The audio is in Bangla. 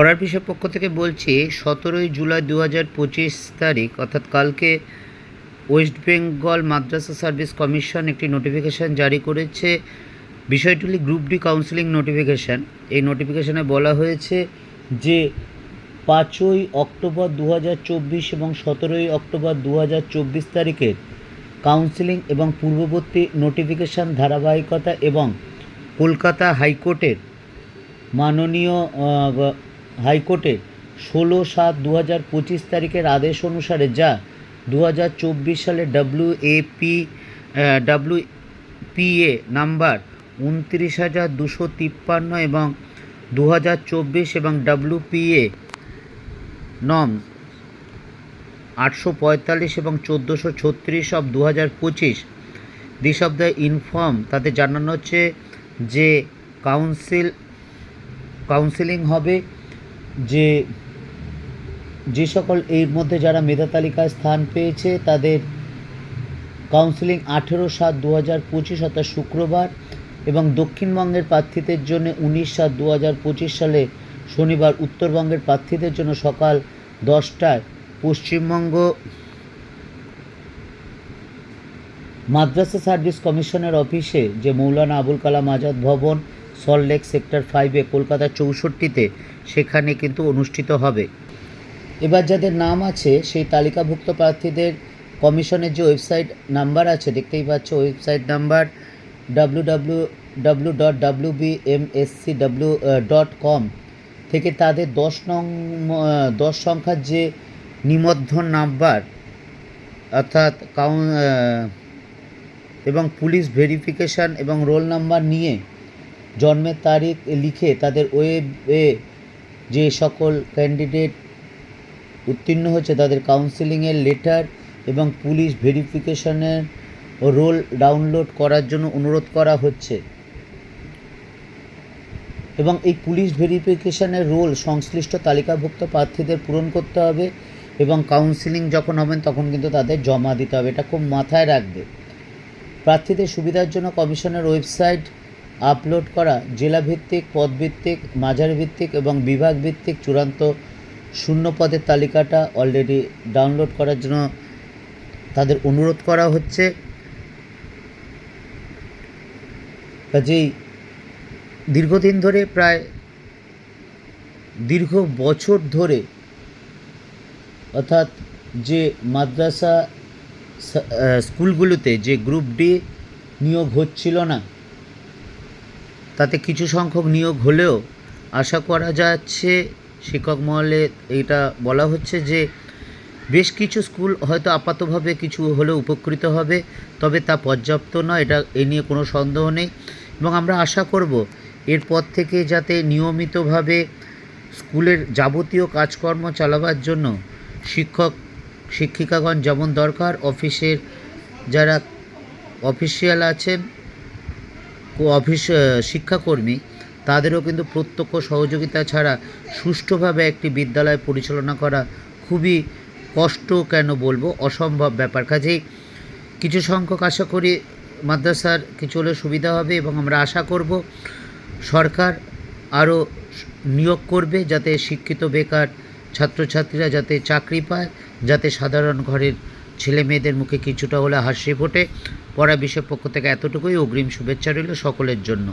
পড়ার বিষয় পক্ষ থেকে বলছি, সতেরোই জুলাই দু হাজার পঁচিশ তারিখ, অর্থাৎ কালকে West Bengal Madrasah Service Commission একটি নোটিফিকেশান জারি করেছে। বিষয়টি গ্রুপ ডি কাউন্সিলিং নোটিফিকেশান এই নোটিফিকেশানে বলা হয়েছে যে, পাঁচই অক্টোবর দু হাজার চব্বিশ এবং সতেরোই অক্টোবর দু হাজার চব্বিশ তারিখের কাউন্সিলিং এবং পূর্ববর্তী নোটিফিকেশান ধারাবাহিকতা এবং কলকাতা হাইকোর্টের মাননীয় হাইকোর্টের ষোলো সাত দু হাজার পঁচিশ তারিখের আদেশ অনুসারে যা দু হাজার চব্বিশ সালে W A P W PA number উনত্রিশ হাজার দুশো তিপ্পান্ন এবং দু হাজার চব্বিশ এবং ডাব্লিউ পিএ নম আটশো পঁয়তাল্লিশ এবং চোদ্দোশো ছত্রিশ অফ দু হাজার পঁচিশ। দিস অব দ্য ইনফর্ম তাতে জানানো হচ্ছে যে কাউন্সিল কাউন্সিলিং হবে যে যে সকল এর মধ্যে যারা মেধা তালিকায় স্থান পেয়েছে, তাদের কাউন্সিলিং আঠেরো সাত দু হাজার পঁচিশ অর্থাৎ শুক্রবার এবং দক্ষিণবঙ্গের প্রার্থীদের জন্য উনিশ সাত দু হাজার পঁচিশ সালে শনিবার উত্তরবঙ্গের প্রার্থীদের জন্য সকাল দশটায় পশ্চিমবঙ্গ মাদ্রাসা সার্ভিস কমিশনের অফিসে যে মৌলানা আবুল কালাম আজাদ ভবন সল্টলেক সেক্টর ফাইভে কলকাতা চৌষট্টিতে সেখানে কিন্তু অনুষ্ঠিত হবে। এবার যাদের নাম আছে, সেই তালিকাভুক্ত প্রার্থীদের কমিশনের যে ওয়েবসাইট নাম্বার আছে, দেখতেই পাচ্ছ website number W W W dot W B M S C W dot com থেকে তাদের দশ নং দশ সংখ্যার যে নিবন্ধন নাম্বার, অর্থাৎ কাউন এবং পুলিশ ভেরিফিকেশান এবং রোল নাম্বার নিয়ে জন্মের তারিখ লিখে তাদের ওয়েবে যে সকল ক্যান্ডিডেট উত্তীর্ণ হচ্ছে তাদের কাউন্সিলিংয়ের লেটার এবং পুলিশ ভেরিফিকেশনের রোল ডাউনলোড করার জন্য অনুরোধ করা হচ্ছে। এবং এই পুলিশ ভেরিফিকেশনের রোল সংশ্লিষ্ট তালিকাভুক্ত প্রার্থীদের পূরণ করতে হবে এবং কাউন্সিলিং যখন হবেন তখন কিন্তু তাদের জমা দিতে হবে। এটা খুব মাথায় রাখবে। প্রার্থীদের সুবিধার জন্য কমিশনের ওয়েবসাইট আপলোড করা জেলাভিত্তিক, পদভিত্তিক মাঝারি ভিত্তিক এবং বিভাগভিত্তিক চূড়ান্ত শূন্য পদের তালিকাটা অলরেডি ডাউনলোড করার জন্য তাদের অনুরোধ করা হচ্ছে। কাজেই দীর্ঘদিন ধরে প্রায় দীর্ঘ বছর ধরে অর্থাৎ যে মাদ্রাসা, স্কুলগুলোতে যে গ্রুপ ডি নিয়োগ হচ্ছিল না তাতে কিছু সংখ্যক নিয়োগ হলেও আশা করা যাচ্ছে শিক্ষক মহলে এইটা বলা হচ্ছে যে বেশ কিছু স্কুল হয়তো আপাতভাবে কিছু হলেও উপকৃত হবে, তবে তা পর্যাপ্ত নয়, এটা এ নিয়ে কোনো সন্দেহ নেই। এবং আমরা আশা করব এরপর থেকে যাতে নিয়মিতভাবে স্কুলের যাবতীয় কাজকর্ম চালাবার জন্য শিক্ষক, শিক্ষিকাগণ যেমন দরকার, অফিসের যারা অফিসিয়াল আছেন অফিস শিক্ষাকর্মী, তাদেরও কিন্তু প্রত্যক্ষ সহযোগিতা ছাড়া সুষ্ঠুভাবে একটি বিদ্যালয় পরিচালনা করা খুবই কষ্ট কেন বলব? অসম্ভব ব্যাপার। কাজেই কিছু সংখ্যক আশা করি মাদ্রাসার কিছু হলে সুবিধা হবে এবং আমরা আশা করব সরকার আরও নিয়োগ করবে যাতে শিক্ষিত বেকার ছাত্রছাত্রীরা যাতে চাকরি পায়, যাতে সাধারণ ঘরের ছেলে মেয়েদের মুখে কিছুটা হলে হাসি ফোটে। পড়া বিষয়ের পক্ষ থেকে এতটুকুই। অগ্রিম শুভেচ্ছা রইল সকলের জন্য।